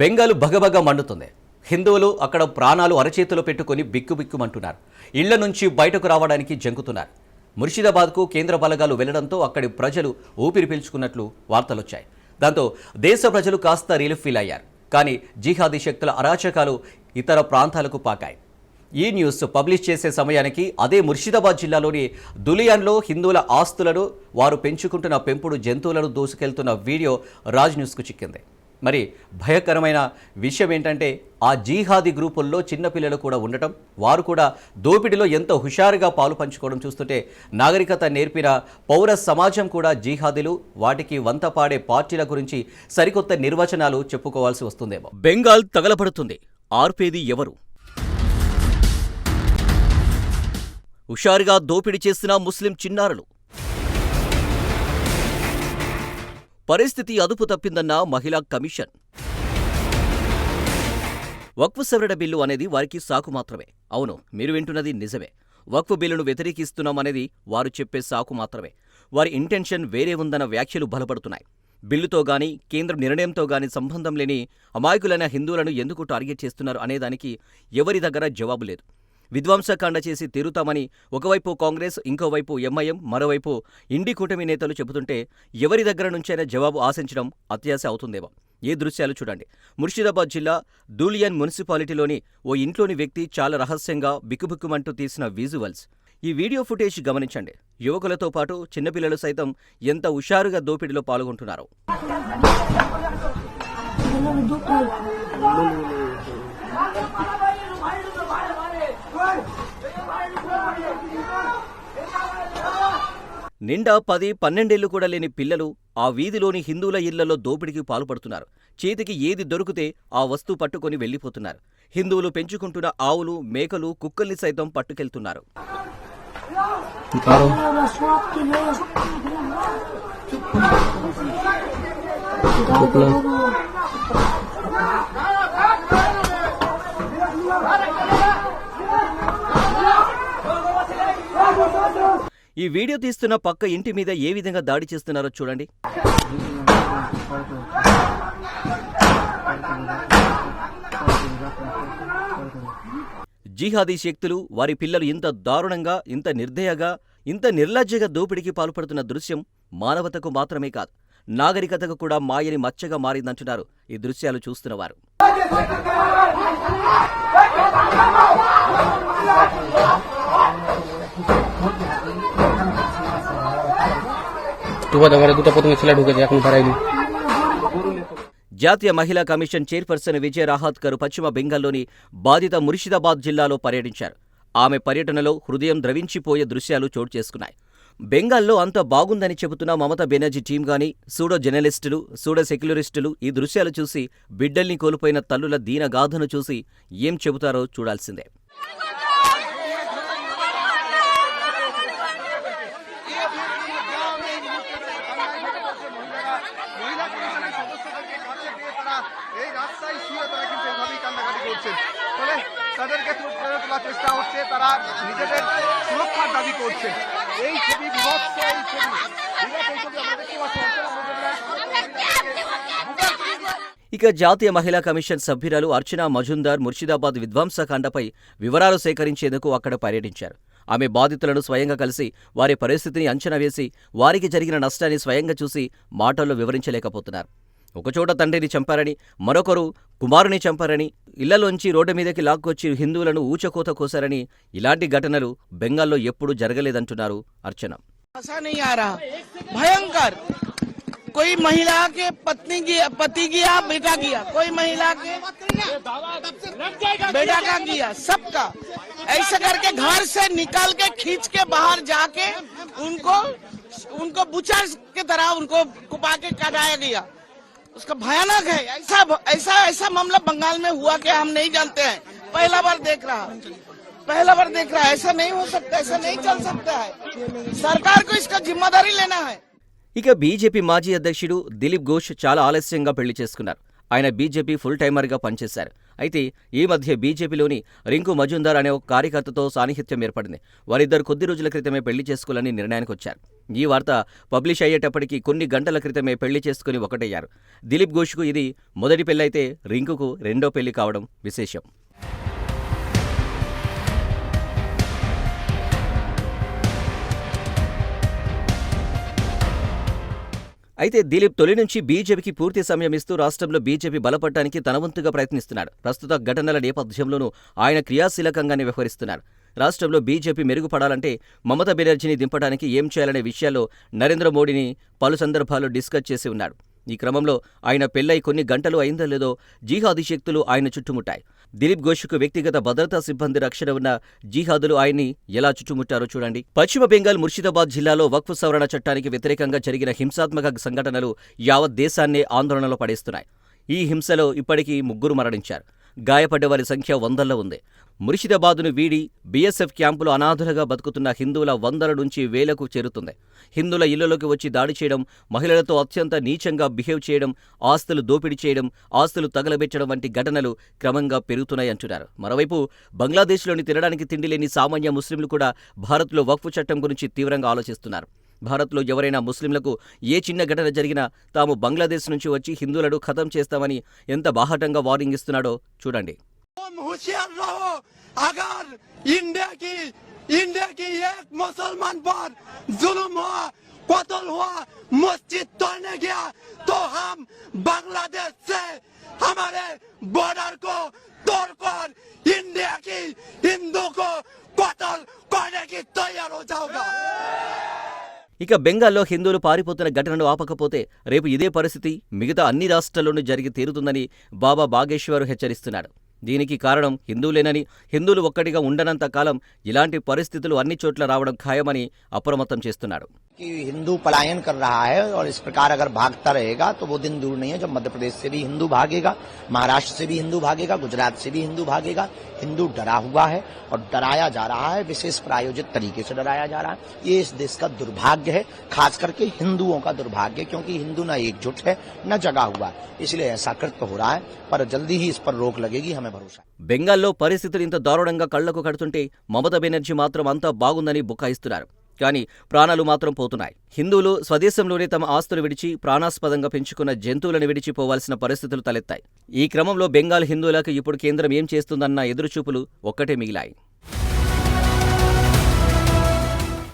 బెంగాలు భగభగ మండుతుంది. హిందువులు అక్కడ ప్రాణాలు అరచేతిలో పెట్టుకొని బిక్కుబిక్కుమంటున్నారు ఇళ్ళ నుంచి బయటకు రావడానికి జంకుతున్నారు. ముర్షిదాబాద్కు కేంద్ర బలగాలు వెళ్ళడంతో అక్కడి ప్రజలు ఊపిరి పీల్చుకున్నట్లు వార్తలొచ్చాయి. దాంతో దేశ ప్రజలు కాస్త రిలీఫ్ ఫీల్ అయ్యారు. కానీ జిహాదీ శక్తుల అరాచకాలు ఇతర ప్రాంతాలకు పాకాయి. ఈ న్యూస్ పబ్లిష్ చేసే సమయానికి అదే ముర్షిదాబాద్ జిల్లాలోని దులియాన్లో హిందువుల ఆస్తులను వారు పెంచుకుంటున్న పెంపుడు జంతువులను దూసుకెళ్తున్న వీడియో రాజ్ న్యూస్కు చిక్కింది. మరి భయకరమైన విషయం ఏంటంటే ఆ జీహాదీ గ్రూపుల్లో చిన్నపిల్లలు కూడా ఉండటం వారు కూడా దోపిడీలో ఎంతో హుషారుగా పాలు పంచుకోవడం చూస్తుంటే నాగరికత నేర్పిన పౌర సమాజం కూడా జీహాదీలు వాటికి వంత పాడే పార్టీల గురించి సరికొత్త నిర్వచనాలు చెప్పుకోవాల్సి వస్తుందేమో. బెంగాల్ తగలబడుతుంది. ఆర్పేది ఎవరు? హుషారుగా దోపిడీ చేసిన ముస్లిం చిన్నారులు పరిస్థితి అదుపు తప్పిందన్న మహిళా కమిషన్. వక్ఫ్ సవరణ బిల్లు అనేది వారికి సాకు మాత్రమే. అవును మీరు వింటున్నది నిజమే. వక్ఫ్ బిల్లును వ్యతిరేకిస్తున్నామనేది వారు చెప్పే సాకు మాత్రమే. వారి ఇంటెన్షన్ వేరే ఉందన్న వ్యాఖ్యలు బలపడుతున్నాయి. బిల్లుతో గాని కేంద్ర నిర్ణయంతో గాని సంబంధం లేని అమాయకులైన హిందువులను ఎందుకు టార్గెట్ చేస్తున్నారు అనేదానికి ఎవరి దగ్గర జవాబు లేదు. విధ్వంసకాండ చేసి తీరుతామని ఒకవైపు కాంగ్రెస్ ఇంకోవైపు ఎంఐఎం మరోవైపు ఇండి కూటమి నేతలు చెబుతుంటే ఎవరి దగ్గర నుంచైనా జవాబు ఆశించడం అత్యాశ అవుతుందేమో. ఏ దృశ్యాలు చూడండి. ముర్షిదాబాద్ జిల్లా దూలియన్ మున్సిపాలిటీలోని ఓ ఇంట్లోని వ్యక్తి చాలా రహస్యంగా బిక్కుబిక్కుమంటూ తీసిన విజువల్స్. ఈ వీడియో ఫుటేజ్ గమనించండి. యువకులతో పాటు చిన్నపిల్లలు సైతం ఎంత హుషారుగా దోపిడీలో పాల్గొంటున్నారు. నిండా పది పన్నెండేళ్ళు కూడా లేని పిల్లలు ఆ వీధిలోని హిందువుల ఇళ్ళలో దోపిడీకి పాల్పడుతున్నారు. చేతికి ఏది దొరికితే ఆ వస్తువు పట్టుకొని వెళ్ళిపోతున్నారు హిందువులు పెంచుకుంటున్న ఆవులు మేకలు కుక్కల్ని సైతం పట్టుకెళ్తున్నారు. ఈ వీడియో తీస్తున్న పక్క ఇంటి మీద ఏ విధంగా దాడి చేస్తున్నారో చూడండి. జిహాదీ శక్తులు వారి పిల్లలు ఇంత దారుణంగా ఇంత నిర్దయగా ఇంత నిర్లజ్జగా దోపిడీకి పాల్పడుతున్న దృశ్యం మానవతకు మాత్రమే కాదు నాగరికతకు కూడా మాయని మచ్చగా మారిందంటున్నారు ఈ దృశ్యాలు చూస్తున్నవారు. ঢুকাতে পারে দুটো প্রথমে ছেলে ঢুকেছে এখন পারাইনি జాతీయ మహిళా కమిషన్ చైర్పర్సన్ విజయ రాహత్కర్ పశ్చిమ బెంగాల్లోని బాధిత ముర్షిదాబాద్ జిల్లాలో పర్యటించారు ఆమె పర్యటనలో హృదయం ద్రవించిపోయే దృశ్యాలు చోటు చేసుకున్నాయి బెంగాల్లో అంత బాగుందని చెబుతున్న మమతా బెనర్జీ టీం గాని సూడో జర్నలిస్టులు సూడో సెక్యులరిస్టులు ఈ దృశ్యాలు చూసి బిడ్డల్ని కోల్పోయిన తల్లుల దీనగాథను చూసి ఏం చెబుతారో చూడాల్సిందే তোলার চেষ্টা হচ্ছে তারা নিজেদের সুরক্ষার দাবি করছে এই ছবি বিভৎস এই ছবি বিভৎস এই ছবি আমরা দেখতে পাচ্ছি ఇక జాతీయ మహిళా కమిషన్ సభ్యురాలు అర్చనా మజుందార్ ముర్షిదాబాద్ విధ్వంసకాండపై వివరాలు సేకరించేందుకు అక్కడ పర్యటించారు ఆమె బాధితులను స్వయంగా కలిసి వారి పరిస్థితిని అంచనా వేసి వారికి జరిగిన నష్టాన్ని స్వయంగా చూసి మాటల్లో వివరించలేకపోతున్నారు ఒకచోట తండ్రిని చంపారని మరొకరు కుమారుని చంపారని ఇళ్లలోంచి రోడ్డు మీదకి లాక్కొచ్చి హిందువులను ఊచకోత కోశారని ఇలాంటి ఘటనలు బెంగాల్లో ఎప్పుడూ జరగలేదంటున్నారు అర్చన ऐसा नहीं आ रहा भयंकर कोई महिला के पत्नी गया पति गया बेटा गया कोई महिला के बेटा का गया सबका ऐसा करके घर से निकाल के खींच के बाहर जाके उनको उनको बुचर के तरह उनको कुपा के काटाया गया उसका भयानक है ऐसा ऐसा ऐसा मामला बंगाल में हुआ क्या हम नहीं जानते हैं पहला बार देख रहा पहला बार देख रहा है ऐसा नहीं हो सकता ऐसा नहीं चल सकता है सरकार को इसका जिम्मेदारी लेना है ఇక బీజేపీ మాజీ అధ్యక్షుడు దిలీప్ ఘోష్ చాలా ఆలస్యంగా పెళ్లి చేసుకున్నారు ఆయన బీజేపీ ఫుల్ టైమర్గా పనిచేశారు. అయితే ఈ మధ్య బీజేపీలోని రింకు మజుందార్ అనే ఒక కార్యకర్తతో సాన్నిహిత్యం ఏర్పడింది. వారిద్దరు కొద్ది రోజుల క్రితమే పెళ్ళి చేసుకోవాలని నిర్ణయానికి వచ్చారు ఈ వార్త పబ్లిష్ అయ్యేటప్పటికి కొన్ని గంటల క్రితమే పెళ్ళి చేసుకుని ఒకటయ్యారు. దిలీప్ ఘోష్కు ఇది మొదటి పెళ్ళైతే రింకుకు రెండో పెళ్ళి కావడం విశేషం. అయితే దిలీప్ తొలి నుంచి బీజేపీకి పూర్తి సమయం ఇస్తూ రాష్ట్రంలో బీజేపీ బలపడటానికి తనవంతుగా ప్రయత్నిస్తున్నాడు. ప్రస్తుత ఘటనల నేపథ్యంలోనూ ఆయన క్రియాశీలకంగానే వ్యవహరిస్తున్నారు. రాష్ట్రంలో బీజేపీ మెరుగుపడాలంటే మమతా బెనర్జీని దింపడానికి ఏం చేయాలనే విషయాల్లో నరేంద్ర మోడీని పలు సందర్భాల్లో డిస్కస్ చేసి ఉన్నాడు. ఈ క్రమంలో ఆయన పెళ్ళై కొన్ని గంటలు అయిందో లేదో జీహాది శక్తులు ఆయన చుట్టుముట్టాయి. దిలీప్ ఘోష్కు వ్యక్తిగత భద్రతా సిబ్బంది రక్షణ ఉన్న జీహాదులు ఆయన్ని ఎలా చుట్టుముట్టారో చూడండి. పశ్చిమ బెంగాల్ ముర్షిదాబాద్ జిల్లాలో వక్ఫ్ సవరణ చట్టానికి వ్యతిరేకంగా జరిగిన హింసాత్మక సంఘటనలు యావత్ దేశాన్నే ఆందోళనలో పడేస్తున్నాయి. ఈ హింసలో ఇప్పటికీ ముగ్గురు మరణించారు. గాయపడ్డ వారి సంఖ్య వందల్లో ఉంది. ముర్షిదాబాదును వీడి బీఎస్ఎఫ్ క్యాంపులో అనాథులుగా బతుకుతున్న హిందువుల వందల నుంచి వేలకు చేరుతుంది. హిందువుల ఇళ్ళలోకి వచ్చి దాడి చేయడం మహిళలతో అత్యంత నీచంగా బిహేవ్ చేయడం ఆస్తులు దోపిడీ చేయడం ఆస్తులు తగలబెట్టడం వంటి ఘటనలు క్రమంగా పెరుగుతున్నాయంటున్నారు మరోవైపు బంగ్లాదేశ్లోని తినడానికి తిండి లేని సామాన్య ముస్లింలు కూడా భారత్లో వక్ఫ్ చట్టం గురించి తీవ్రంగా ఆలోచిస్తున్నారు. భారత్లో ఎవరైనా ముస్లింలకు ఏ చిన్న ఘటన జరిగినా తాము బంగ్లాదేశ్ నుంచి వచ్చి హిందువులను ఖతం చేస్తామని ఎంత బాహటంగా వార్నింగ్ ఇస్తున్నాడో చూడండి तुम होशियार रहो अगर इंडिया की इंडिया की एक मुसलमान पर जुल्म हुआ कत्ल हुआ मस्जिद तोड़ने गया तो हम बांग्लादेश से हमारे बॉर्डर को तोड़कर इंडिया की हिंदू को कत्ल करने की तैयार हो जाओगा ఇక బెంగాల్లో హిందువులు పారిపోతున్న ఘటనను ఆపకపోతే రేపు ఇదే పరిస్థితి మిగతా అన్ని రాష్ట్రాల్లోనూ జరిగి తీరుతుందని బాబా బాగేశ్వర్ హెచ్చరిస్తున్నాడు. దీనికి కారణం హిందువులేనని హిందువులు ఒక్కటిగా ఉండనంత కాలం ఇలాంటి పరిస్థితులు అన్ని చోట్ల రావడం ఖాయమని అప్రమత్తం చేస్తున్నాడు. कि हिंदू पलायन कर रहा है और इस प्रकार अगर भागता रहेगा तो वो दिन दूर नहीं है जब मध्य प्रदेश से भी हिंदू भागेगा महाराष्ट्र से भी हिंदू भागेगा गुजरात से भी हिंदू भागेगा हिंदू डरा हुआ है और डराया जा रहा है विशेष प्रायोजित तरीके से डराया जा रहा है ये इस देश का दुर्भाग्य है खास करके हिंदुओं का दुर्भाग्य है क्योंकि हिंदू न एकजुट है न जगा हुआ है इसलिए ऐसा कृत्य हो रहा है पर जल्दी ही इस पर रोक लगेगी हमें भरोसा है బెంగాల్లో పరిస్థితులు ఇంత దారుణంగా కళ్లకు కడుతుంటే మమతా బెనర్జీ మాత్రం అంతా బాగుందని బుకాయిస్తున్నారు కానీ ప్రాణాలు మాత్రం పోతున్నాయి. హిందువులు స్వదేశంలోనే తమ ఆస్తులు విడిచి ప్రాణాస్పదంగా పెంచుకున్న జంతువులను విడిచిపోవాల్సిన పరిస్థితులు తలెత్తాయి. ఈ క్రమంలో బెంగాల్ హిందువులకు ఇప్పుడు కేంద్రం ఏం చేస్తుందన్న ఎదురుచూపులు ఒక్కటే మిగిలాయి.